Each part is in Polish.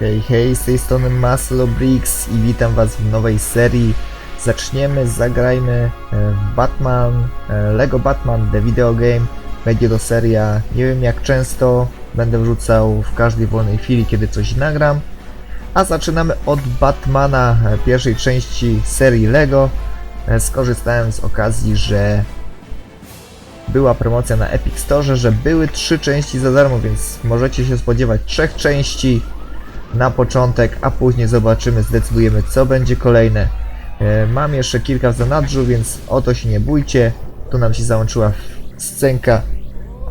Hej, hej, z tej strony Maslo Briggs i witam was w nowej serii. Zaczniemy, zagrajmy e, Batman, e, Lego Batman The Video Game. Będzie to seria, nie wiem jak często, będę wrzucał w każdej wolnej chwili, kiedy coś nagram. A zaczynamy od Batmana, e, pierwszej części serii Lego. Skorzystałem z okazji, że była promocja na Epic Store, że były trzy części za darmo, więc możecie się spodziewać trzech części na początek, a później zobaczymy, zdecydujemy co będzie kolejne. E, Mam jeszcze kilka w zanadrzu, więc o to się nie bójcie. Tu nam się załączyła scenka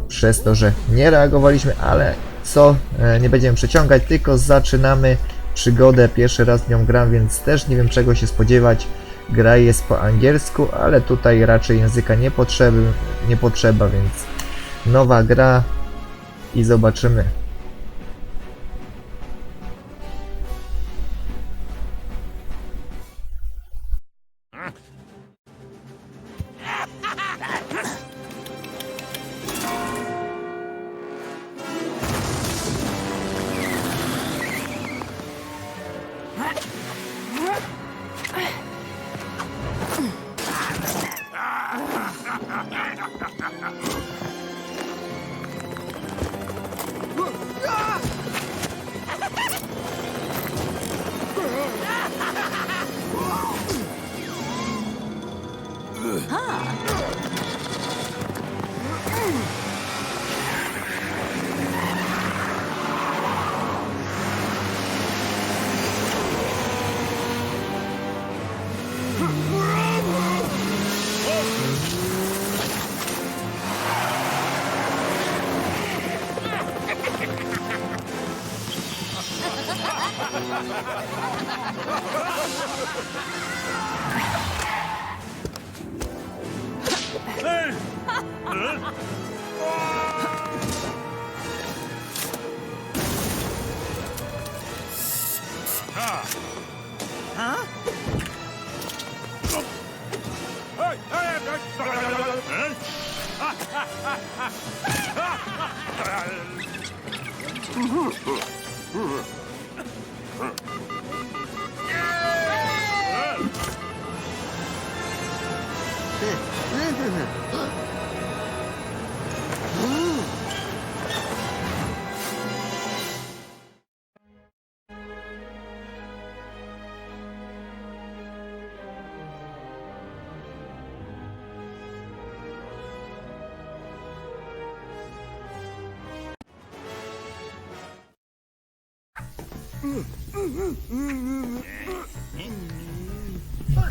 przez to, że nie reagowaliśmy, ale co, e, nie będziemy przeciągać, tylko zaczynamy przygodę. Pierwszy raz nią gram, więc też nie wiem czego się spodziewać. Gra jest po angielsku, ale tutaj raczej języka nie, potrzeby, nie potrzeba, więc nowa gra i zobaczymy.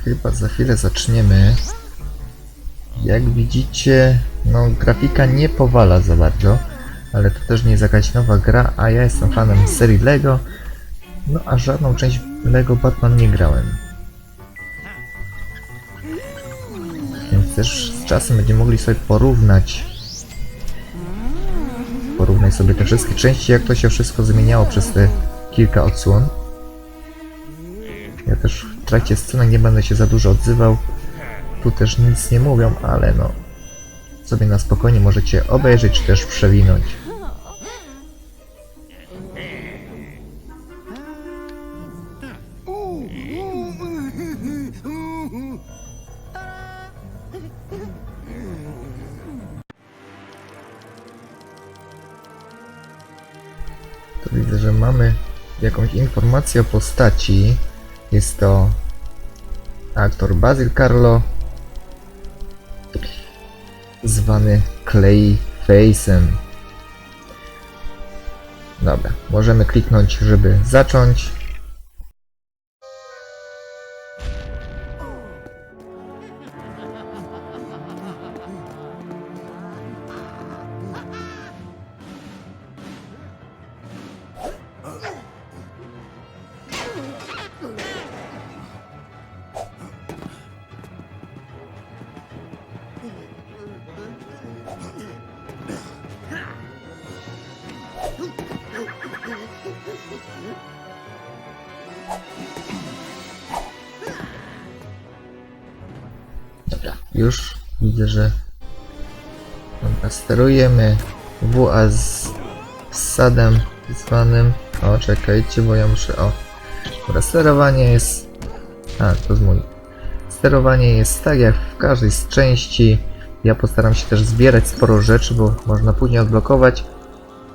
Chyba za chwilę zaczniemy. Jak widzicie, no grafika nie powala za bardzo, ale to też nie jest jakaś nowa gra, a ja jestem fanem serii LEGO, no a żadną część LEGO Batman nie grałem. Więc też z czasem będziemy mogli sobie porównać. Porównaj sobie te wszystkie części, jak to się wszystko zmieniało przez te kilka odsłon. Ja też w trakcie sceny nie będę się za dużo odzywał. Tu też nic nie mówią, ale no sobie na spokojnie możecie obejrzeć czy też przewinąć. To widzę, że mamy jakąś informację o postaci. Jest to aktor Basil Carlo, zwany Clayface'em. Dobra, możemy kliknąć, żeby zacząć. Już widzę, że dobra, sterujemy WA z z sadem zwanym O, czekajcie, bo ja muszę... O. Dobra, sterowanie jest... A, to jest mój. Sterowanie jest tak jak w każdej z części. Ja postaram się też zbierać sporo rzeczy, bo można później odblokować.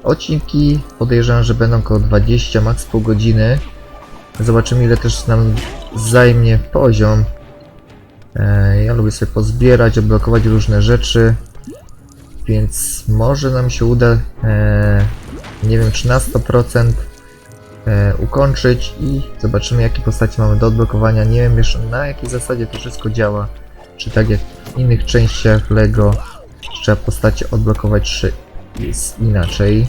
Odcinki podejrzewam, że będą około 20, max pół godziny. Zobaczymy ile też nam zajmie poziom. E, ja lubię sobie pozbierać, odblokować różne rzeczy. Więc może nam się uda, e, nie wiem, czy na 100% e, ukończyć i zobaczymy jakie postacie mamy do odblokowania. Nie wiem jeszcze na jakiej zasadzie to wszystko działa. Czy tak jak w innych częściach LEGO trzeba postacie odblokować, czy jest inaczej.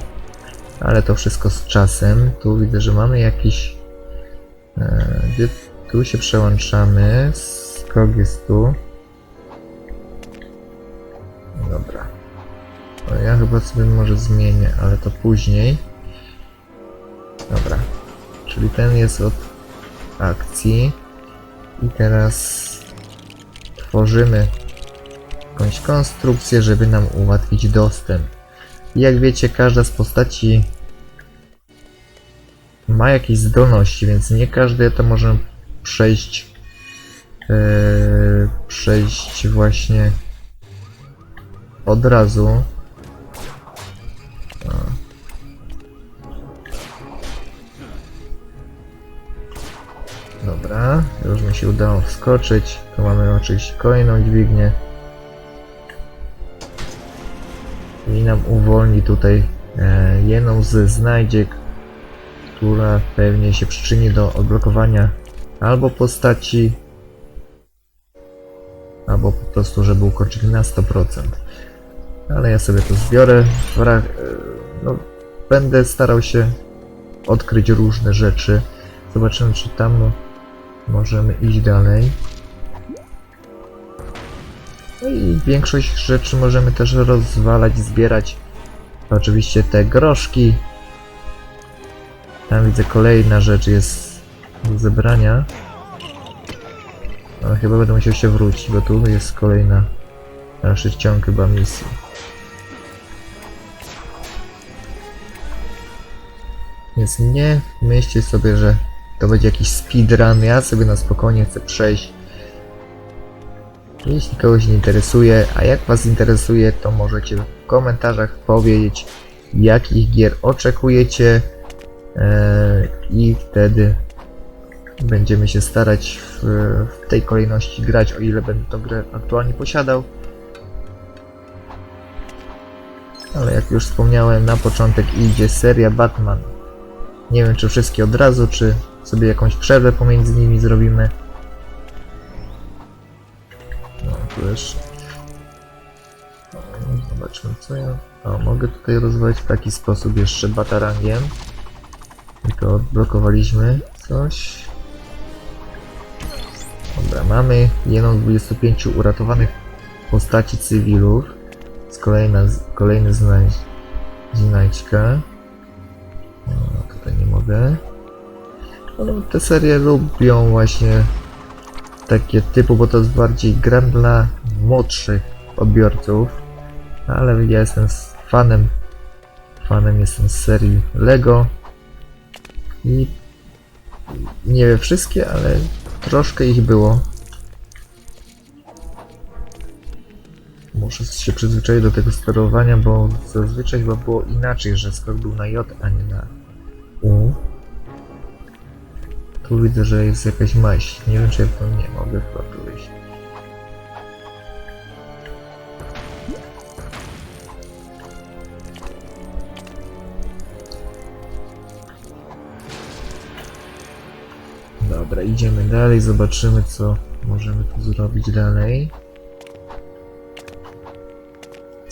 Ale to wszystko z czasem. Tu widzę, że mamy jakiś... Tu się przełączamy. Skok jest tu. Dobra. O, ja chyba sobie może zmienię, ale to później. Dobra. Czyli ten jest od akcji. I teraz tworzymy jakąś konstrukcję, żeby nam ułatwić dostęp. I jak wiecie, każda z postaci ma jakieś zdolności, więc nie każdy to może przejść yy, przejść właśnie od razu. O. Dobra, już mi się udało wskoczyć. Tu mamy oczywiście kolejną dźwignię. I nam uwolni tutaj e, jedną z znajdziek, która pewnie się przyczyni do odblokowania albo postaci, albo po prostu, żeby ukończyć na 100%. Ale ja sobie to zbiorę. No, będę starał się odkryć różne rzeczy. Zobaczymy, czy tam możemy iść dalej. No i większość rzeczy możemy też rozwalać, zbierać. Oczywiście te groszki. Tam widzę kolejna rzecz jest do zebrania. Ale chyba będę musiał się wrócić, bo tu jest kolejna dalszy ciąg chyba misji. Więc nie myślcie sobie, że to będzie jakiś speedrun. Ja sobie na spokojnie chcę przejść jeśli kogoś nie interesuje, a jak Was interesuje, to możecie w komentarzach powiedzieć, jakich gier oczekujecie e, i wtedy będziemy się starać w, w tej kolejności grać, o ile będę tą grę aktualnie posiadał. Ale jak już wspomniałem, na początek idzie seria Batman. Nie wiem, czy wszystkie od razu, czy sobie jakąś przerwę pomiędzy nimi zrobimy. No, tu jeszcze. Zobaczmy co ja... O, mogę tutaj rozwijać w taki sposób jeszcze batarangiem. To odblokowaliśmy coś. Mamy jedną z 25 uratowanych postaci cywilów. Z kolejna, kolejny znajdź, znajdźka. O, tutaj nie mogę. No, te serie lubią właśnie takie typu, bo to jest bardziej gra dla młodszych odbiorców, ale ja jestem fanem, fanem jestem serii Lego i nie wszystkie, ale troszkę ich było. Muszę się przyzwyczaić do tego sterowania, bo zazwyczaj chyba było inaczej, że skok był na J, a nie na U. Tu widzę, że jest jakaś maść. Nie wiem, czy ja to nie mogę chyba wyjść. Dobra, idziemy dalej, zobaczymy co możemy tu zrobić dalej.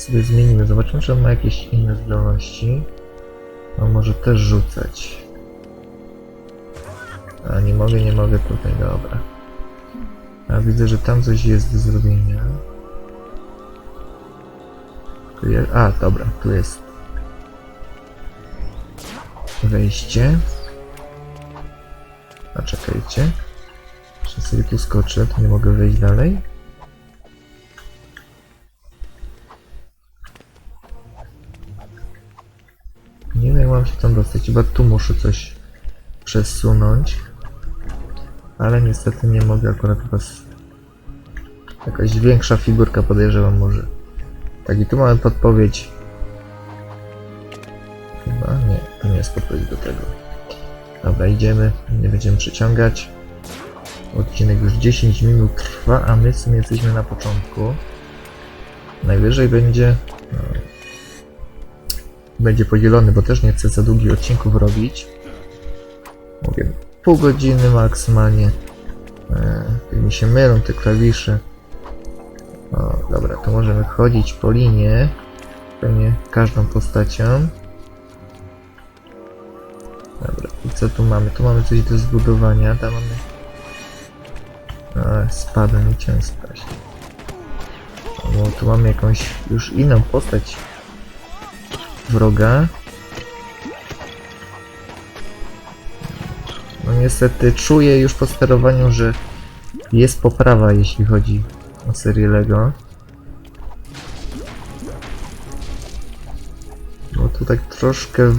Sobie zmienimy, zobaczymy czy on ma jakieś inne zdolności. On może też rzucać. A nie mogę, nie mogę tutaj, dobra. A widzę, że tam coś jest do zrobienia. Tu jest, a, dobra, tu jest wejście. A czekajcie. Jeszcze sobie tu skoczę, to nie mogę wejść dalej. Chcą dostać. Chyba tu muszę coś przesunąć. Ale niestety nie mogę akurat was... Jakaś większa figurka podejrzewam może. Tak i tu mamy podpowiedź. Chyba nie, to nie jest podpowiedź do tego. Dobra, idziemy, nie będziemy przeciągać. Odcinek już 10 minut trwa, a my w sumie jesteśmy na początku. Najwyżej będzie... No, będzie podzielony, bo też nie chcę za długich odcinków robić. Mówię, pół godziny maksymalnie. E, tak mi się mylą te klawisze. O, dobra, to możemy chodzić po linie. Pewnie każdą postacią. Dobra, i co tu mamy? Tu mamy coś do zbudowania. Tam mamy... A, spadłem i chciałem spaść. Bo tu mamy jakąś już inną postać wroga. No niestety czuję już po sterowaniu, że jest poprawa jeśli chodzi o serię LEGO. Bo tu tak troszkę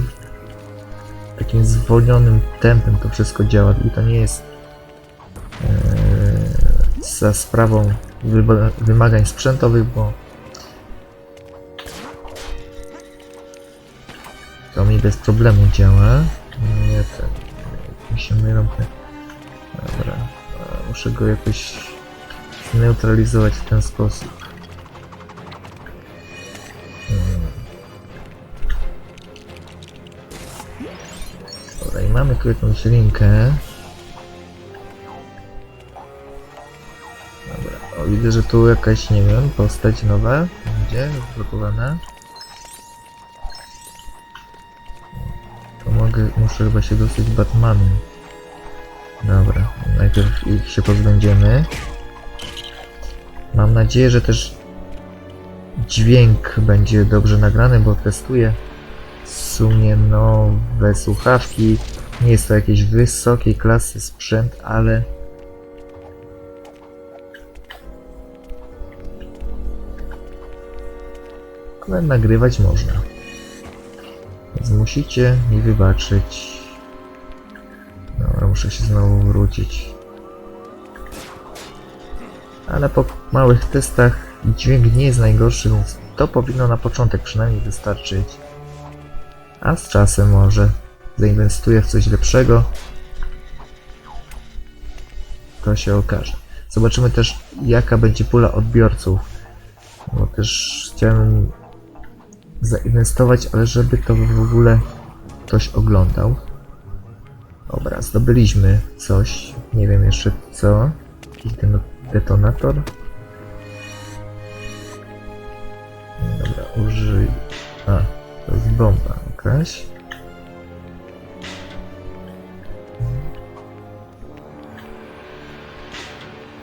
takim zwolnionym tempem to wszystko działa i to nie jest e, za sprawą wymagań sprzętowych, bo bez problemu działa. Nie ten, mi się mylą te. Dobra, muszę go jakoś zneutralizować w ten sposób. Hmm. Dobra, i mamy tu jakąś linkę. Dobra, o widzę, że tu jakaś, nie wiem, postać nowa będzie zblokowana. Muszę chyba się dostać Batmanem. Dobra, najpierw ich się pozbędziemy. Mam nadzieję, że też dźwięk będzie dobrze nagrany, bo testuję w sumie nowe słuchawki. Nie jest to jakiejś wysokiej klasy sprzęt, ale ale nagrywać można. Więc musicie mi wybaczyć. Dobra, muszę się znowu wrócić. Ale po małych testach dźwięk nie jest najgorszy, więc to powinno na początek przynajmniej wystarczyć. A z czasem może zainwestuję w coś lepszego. To się okaże. Zobaczymy też jaka będzie pula odbiorców. Bo też chciałem zainwestować, ale żeby to w ogóle ktoś oglądał. Dobra, zdobyliśmy coś. Nie wiem jeszcze co. Jakiś detonator. Dobra, użyj. A, to jest bomba jakaś.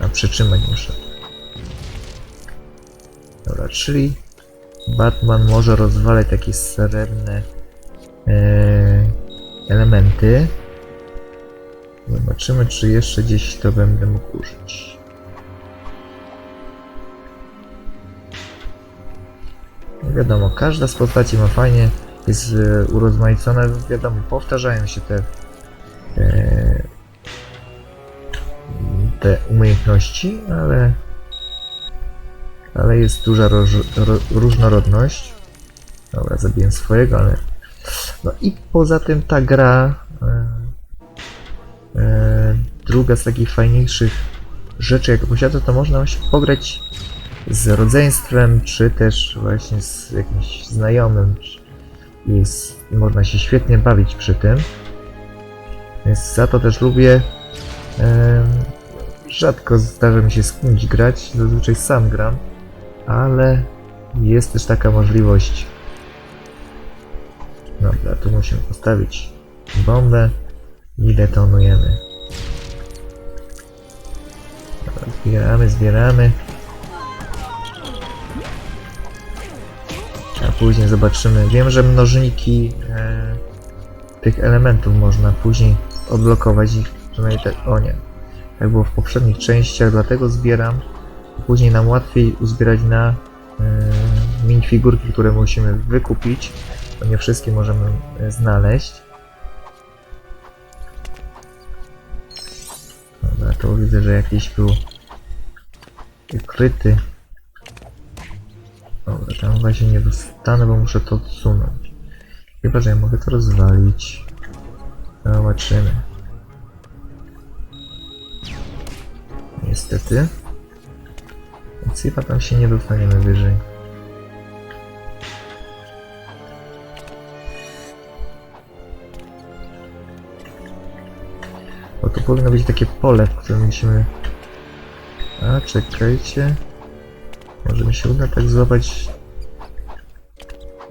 A przytrzymać muszę. Dobra, czyli Batman może rozwalać takie srebrne e, elementy. Zobaczymy, czy jeszcze gdzieś to będę mógł użyć. No wiadomo, każda z postaci ma fajnie, jest e, urozmaicona, wiadomo, powtarzają się te e, te umiejętności, ale ale jest duża roż, ro, różnorodność. Dobra, zabiję swojego, ale no i poza tym ta gra e, e, druga z takich fajniejszych rzeczy, jakie posiada, to można właśnie pograć z rodzeństwem, czy też właśnie z jakimś znajomym. Jest, można się świetnie bawić przy tym. Więc za to też lubię. em, rzadko zdarza mi się z kimś grać, zazwyczaj sam gram, ale jest też taka możliwość. Dobra, tu musimy postawić bombę i detonujemy. Dobra, zbieramy, zbieramy. A później zobaczymy. Wiem, że mnożniki e, tych elementów można później odblokować ich. Przynajmniej tak. O nie. Jak było w poprzednich częściach, dlatego zbieram. Później nam łatwiej uzbierać na e, minifigurki, które musimy wykupić. to nie wszystkie możemy e, znaleźć. Dobra, to widzę, że jakiś był ukryty. Dobra, tam właśnie nie dostanę, bo muszę to odsunąć. Chyba, że ja mogę to rozwalić. Zobaczymy. Niestety. Więc chyba tam się nie dostaniemy wyżej. Bo tu powinno być takie pole, w którym musimy... A, czekajcie. Może mi się uda tak złapać...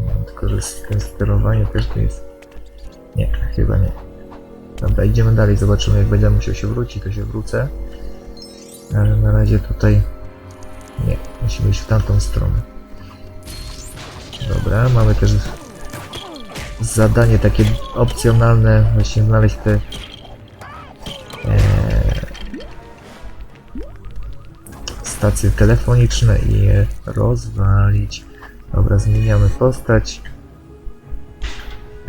No, tylko, że z tym sterowaniem też to jest... Nie, chyba nie. Dobra, idziemy dalej, zobaczymy jak będę musiał się wrócić, to się wrócę. Ale na razie tutaj... Musimy iść w tamtą stronę. Dobra, mamy też zadanie takie opcjonalne, właśnie znaleźć te e, stacje telefoniczne i je rozwalić. Dobra, zmieniamy postać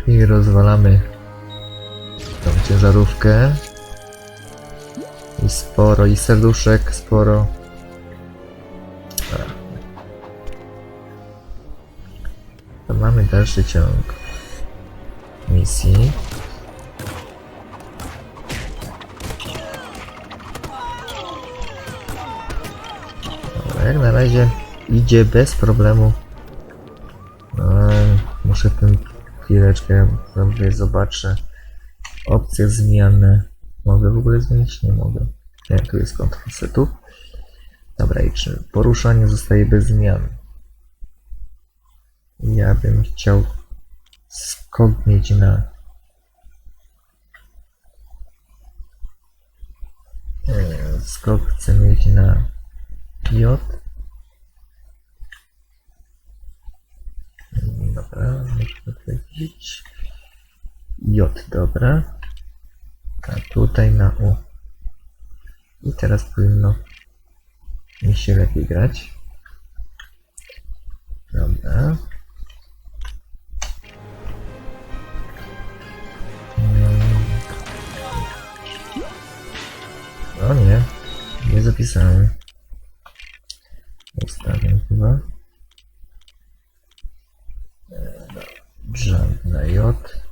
i rozwalamy tą ciężarówkę. I sporo, i serduszek sporo. Dalszy ciąg misji. Dobra, jak na razie idzie bez problemu. No, muszę ten chwileczkę dobrze zobaczę. Opcje zmiany. Mogę w ogóle zmienić? Nie mogę. Nie, tu jest kontrol setu. Dobra, i czy poruszanie zostaje bez zmian? Ja bym chciał skok mieć na skok chcę mieć na J? Dobra, muszę powiedzieć. J, dobra. A tutaj na U. I teraz powinno mi się lepiej grać. Dobra nie zapisałem. Ustawiam chyba. Dobrze, na J.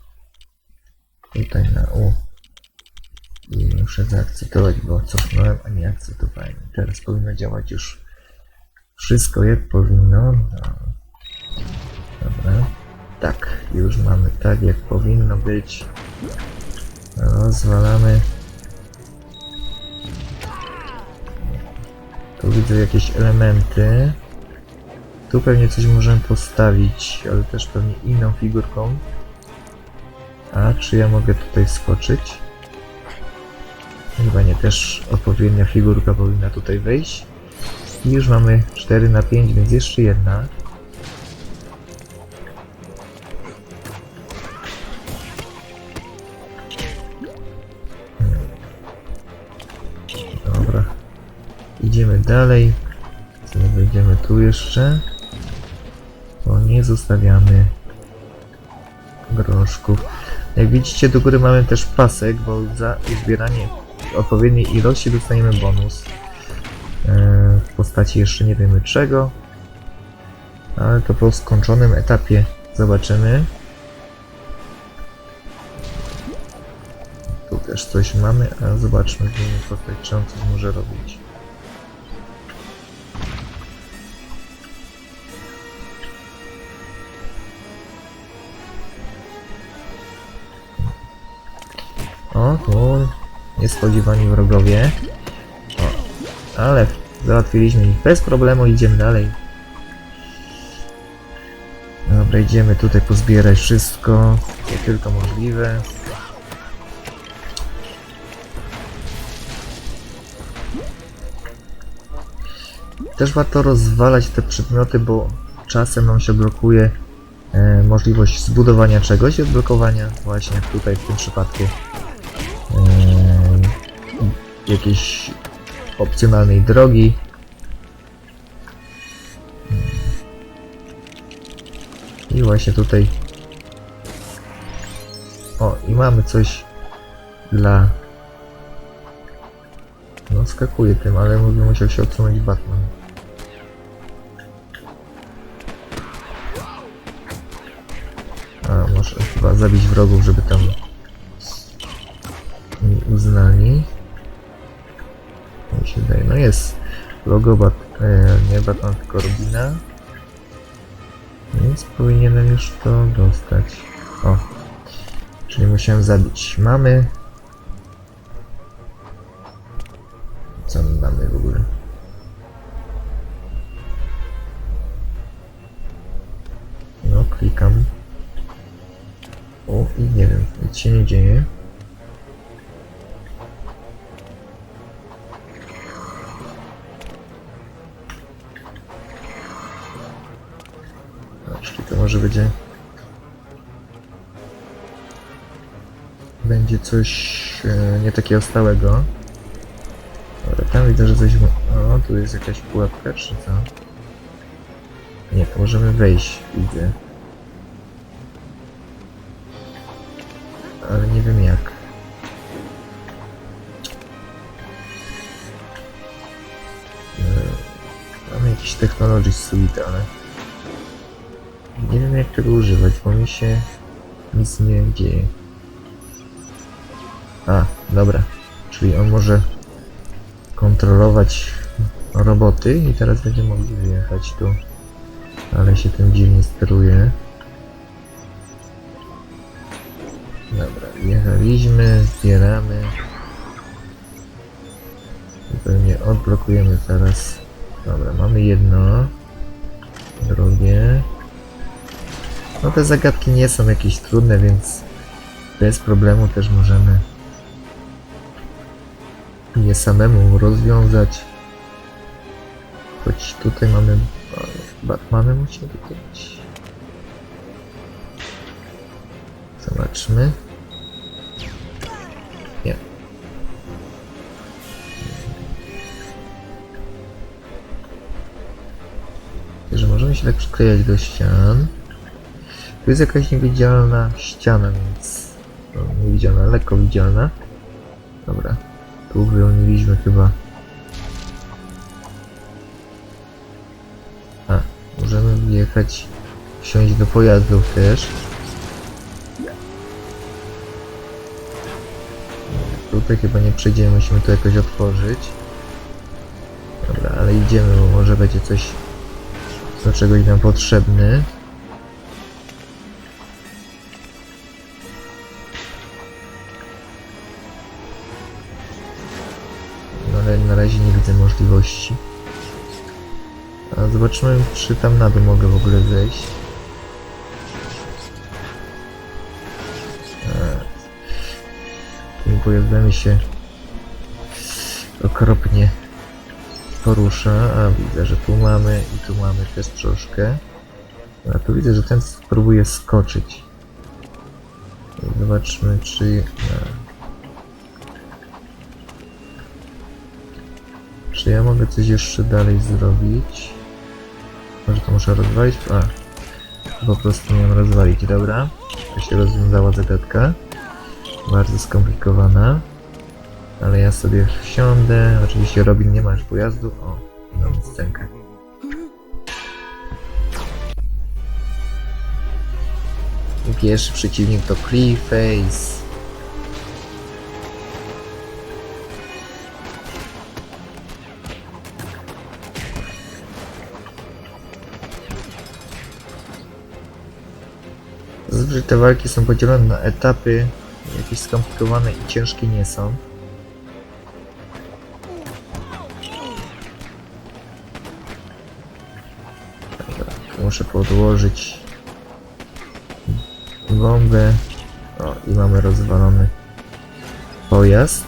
Tutaj na U. I muszę zaakceptować, bo cofnąłem, a nie akceptowałem. Teraz powinno działać już wszystko jak powinno. No. Dobra. Tak, już mamy tak jak powinno być. Rozwalamy. Widzę jakieś elementy. Tu pewnie coś możemy postawić, ale też pewnie inną figurką. A czy ja mogę tutaj skoczyć? Chyba nie, też odpowiednia figurka powinna tutaj wejść. I już mamy 4 na 5, więc jeszcze jedna. Dalej. Co wejdziemy tu jeszcze? To nie zostawiamy groszków. Jak widzicie do góry mamy też pasek, bo za zbieranie odpowiedniej ilości dostaniemy bonus. E, W postaci jeszcze nie wiemy czego. Ale to po skończonym etapie zobaczymy. Tu też coś mamy, a zobaczmy czy on coś może robić. O, tu niespodziewani wrogowie. O, ale załatwiliśmy ich bez problemu, idziemy dalej. Dobra, idziemy tutaj pozbierać wszystko, co tylko możliwe. Też warto rozwalać te przedmioty, bo czasem nam się blokuje e, możliwość zbudowania czegoś i odblokowania właśnie jak tutaj w tym przypadku jakiejś opcjonalnej drogi. I właśnie tutaj i mamy coś dla... No skakuje tym, ale mówię, musiał się odsunąć Batman. A, może chyba zabić wrogów, żeby tam jest logo Bat... E, nie Batman, tylko Robina. Więc powinienem już to dostać. O. Czyli musiałem zabić. Mamy. A, czyli to może będzie... Będzie coś e, nie takiego stałego. Dobra, tam widzę, że coś... O, tu jest jakaś pułapka, czy co? Nie, to możemy wejść, widzę. Ale nie wiem jak. E, Mamy jakiś technology suite, ale... Tego używać, bo mi się nic nie dzieje. A, dobra. Czyli on może kontrolować roboty i teraz będziemy mogli wyjechać tu. Ale się tym dziwnie steruje. Dobra, wjechaliśmy, zbieramy. Pewnie odblokujemy zaraz. Dobra, mamy jedno. Drugie. No te zagadki nie są jakieś trudne, więc bez problemu też możemy je samemu rozwiązać. Choć tutaj mamy... Batmanem musimy tutaj być. Zobaczmy. Nie. Że możemy się tak przyklejać do ścian. Tu jest jakaś niewidzialna ściana, więc... No, niewidzialna, lekko widzialna. Dobra. Tu wyłoniliśmy chyba... A, możemy wjechać, wsiąść do pojazdów też. Tutaj chyba nie przejdziemy, musimy to jakoś otworzyć. Dobra, ale idziemy, bo może będzie coś do czegoś nam potrzebny. A zobaczymy, czy tam na dół mogę w ogóle zejść. Tymi pojazdami się okropnie porusza. A widzę, że tu mamy i tu mamy też troszkę. A tu widzę, że ten spróbuje skoczyć. Zobaczmy, czy... A. Czy ja mogę coś jeszcze dalej zrobić? Może to muszę rozwalić? A, po prostu miałem rozwalić, dobra. To się rozwiązała zagadka. Bardzo skomplikowana. Ale ja sobie wsiądę. Oczywiście Robin nie ma już pojazdu. O, mam scenkę. Pierwszy przeciwnik to Clearface. Zazwyczaj te walki są podzielone na etapy, jakieś skomplikowane i ciężkie nie są. Tu muszę podłożyć bombę. O, i mamy rozwalony pojazd.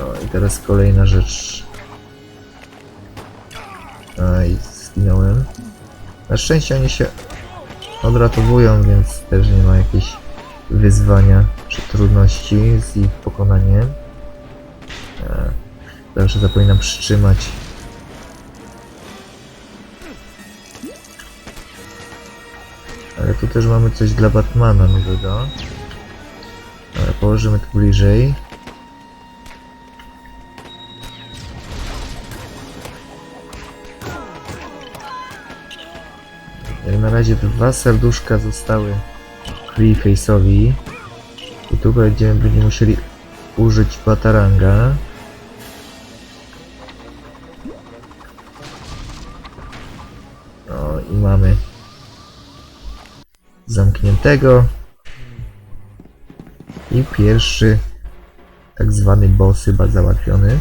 O, i teraz kolejna rzecz. A, i zginąłem. Na szczęście oni się odratowują, więc też nie ma jakiejś wyzwania czy trudności z ich pokonaniem. E, Zawsze zapominam przytrzymać. Ale tu też mamy coś dla Batmana nowego. położymy tu bliżej. Razie dwa serduszka zostały Face'owi. I tu będziemy, będziemy musieli użyć bataranga. No i mamy zamkniętego. I pierwszy tak zwany boss chyba załatwiony.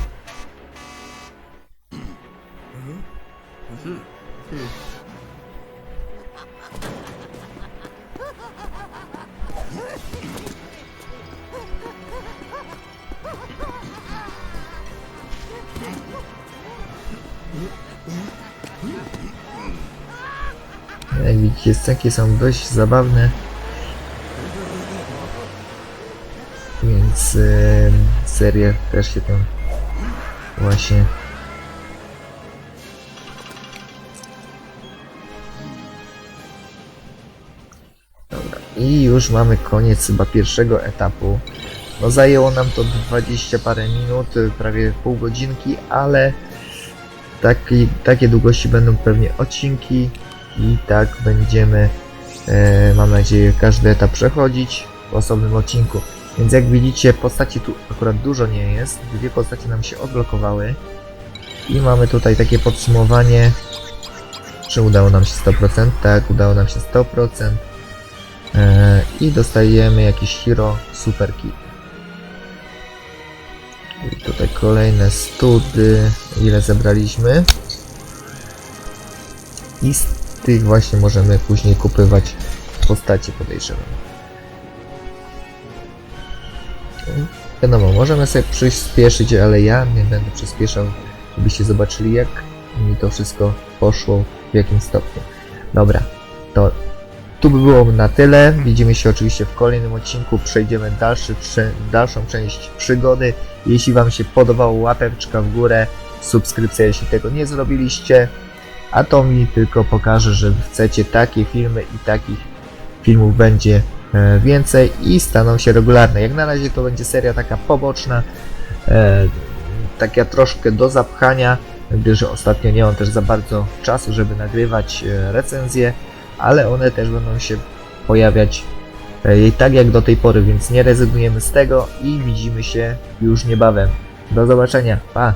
Scenki są dość zabawne. Więc e, seria też się tam właśnie Dobra. I już mamy koniec chyba pierwszego etapu. No zajęło nam to 20 parę minut, prawie pół godzinki, ale taki, takie długości będą pewnie odcinki i tak będziemy, e, mam nadzieję, każdy etap przechodzić w osobnym odcinku. Więc jak widzicie, postaci tu akurat dużo nie jest. Dwie postacie nam się odblokowały. I mamy tutaj takie podsumowanie. Czy udało nam się 100%? Tak, udało nam się 100%. E, I dostajemy jakiś hero super kit. I tutaj kolejne study. Ile zebraliśmy? I tych właśnie możemy później kupywać postacie podejrzewam. Wiadomo, możemy sobie przyspieszyć, ale ja nie będę przyspieszał, żebyście zobaczyli jak mi to wszystko poszło, w jakim stopniu. Dobra, to tu by było na tyle. Widzimy się oczywiście w kolejnym odcinku. Przejdziemy dalszy, dalszą część przygody. Jeśli Wam się podobało, łapeczka w górę, subskrypcja, jeśli tego nie zrobiliście. A to mi tylko pokaże, że chcecie takie filmy i takich filmów będzie e, więcej i staną się regularne. Jak na razie to będzie seria taka poboczna, e, taka troszkę do zapchania, gdyż ostatnio nie mam też za bardzo czasu, żeby nagrywać e, recenzje, ale one też będą się pojawiać tak jak do tej pory, więc nie rezygnujemy z tego i widzimy się już niebawem. Do zobaczenia, pa!